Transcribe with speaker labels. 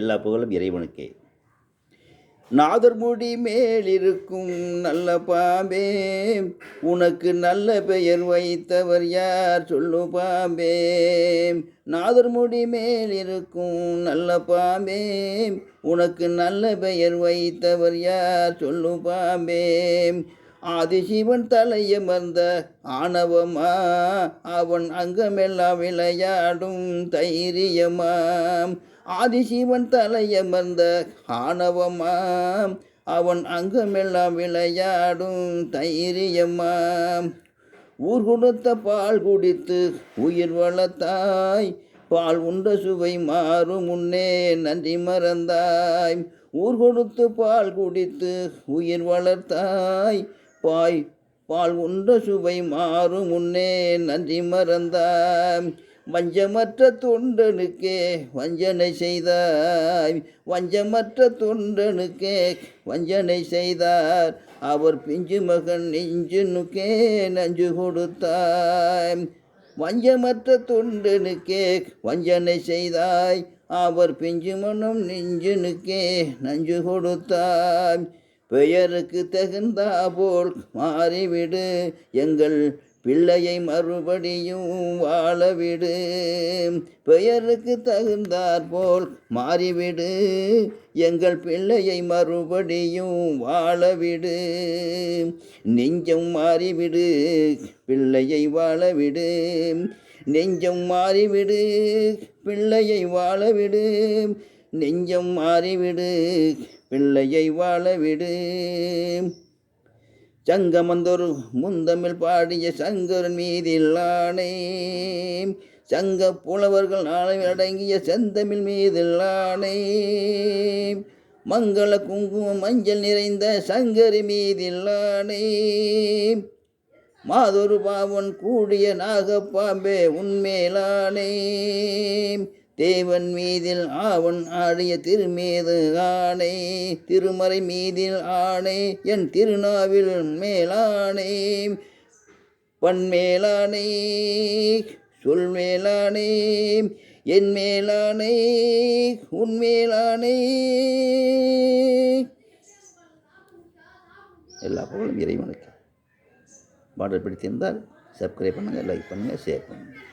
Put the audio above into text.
Speaker 1: எல்லா புகழும் இறைவனுக்கே. நாதர்முடி மேலிருக்கும் நல்ல பாம்பே உனக்கு நல்ல பெயர் வைத்தவர் யார் சொல்லு பாம்பே. நாதர்முடி மேலிருக்கும் நல்ல பாம்பே உனக்கு நல்ல பெயர் வைத்தவர் யார் சொல்லு பாம்பே. ஆதிசிவன் தலையமர்ந்த ஆணவமா அவன் அங்கமெல்லாம் விளையாடும் தைரியமாம் ஆதிசிவன் தலையமர்ந்த ஆணவமாம். அவன் அங்கமெல்லாம் விளையாடும் தைரியமாம். ஊர் கொடுத்த பால் குடித்து உயிர் வளர்த்தாய் பால் உண்ட சுவை மாறும் முன்னே நன்றி மறந்தாய். ஊர் கொடுத்து பால் குடித்து உயிர் வளர்த்தாய். பாய் பால் உண்ட சுவை மாறும் முன்னே நன்றி மறந்தாய். வஞ்சமற்ற தொண்டனுக்கே வஞ்சனை செய்தாய். வஞ்சமற்ற தொண்டனுக்கே வஞ்சனை செய்தார். அவர் பிஞ்சு மகன் நெஞ்சுனுக்கே நஞ்சு கொடுத்தாய். வஞ்சமற்ற தொண்டனுக்கே வஞ்சனை செய்தாய். அவர் பிஞ்சு மனம் நெஞ்சுனுக்கே நஞ்சு கொடுத்தாய். பெயருக்கு தகுந்தா போல் மாறிவிடு. எங்கள் பிள்ளையை மறுபடியும் வாழவிடு. பெயருக்கு தகுந்தாற் போல் மாறிவிடு. எங்கள் பிள்ளையை மறுபடியும் வாழவிடு. நெஞ்சம் மாறிவிடு பிள்ளையை வாழவிடு. நெஞ்சம் மாறிவிடு பிள்ளையை வாழவிடு. நெஞ்சம் மாறிவிடு பிள்ளையை வாழவிடு. சங்கமந்தொரு முந்தமிழ் பாடிய சங்கரன் மீதில் ஆணை சங்க புலவர்கள் நாளை அடங்கிய செந்தமிழ் மீதில் ஆணை மங்கள குங்குமம் மஞ்சள் நிறைந்த சங்கரி மீதில் ஆணை மாதொரு பாவன் கூடிய நாகப்பாம்பே உன்மேலானே தேவன் மீதில் ஆவன் ஆடிய திருமீது ஆணை திருமறை மீதில் ஆணை என் திருநாவில் மேலானே பன்மேலானே சொல்மேலானே என் மேலானே உன்மேலானே எல்லா புகழும் இறைவனுக்கு. பாடல் பிடித்திருந்தால் சப்ஸ்கிரைப் பண்ணுங்கள் லைக் பண்ணுங்கள் ஷேர் பண்ணுங்கள்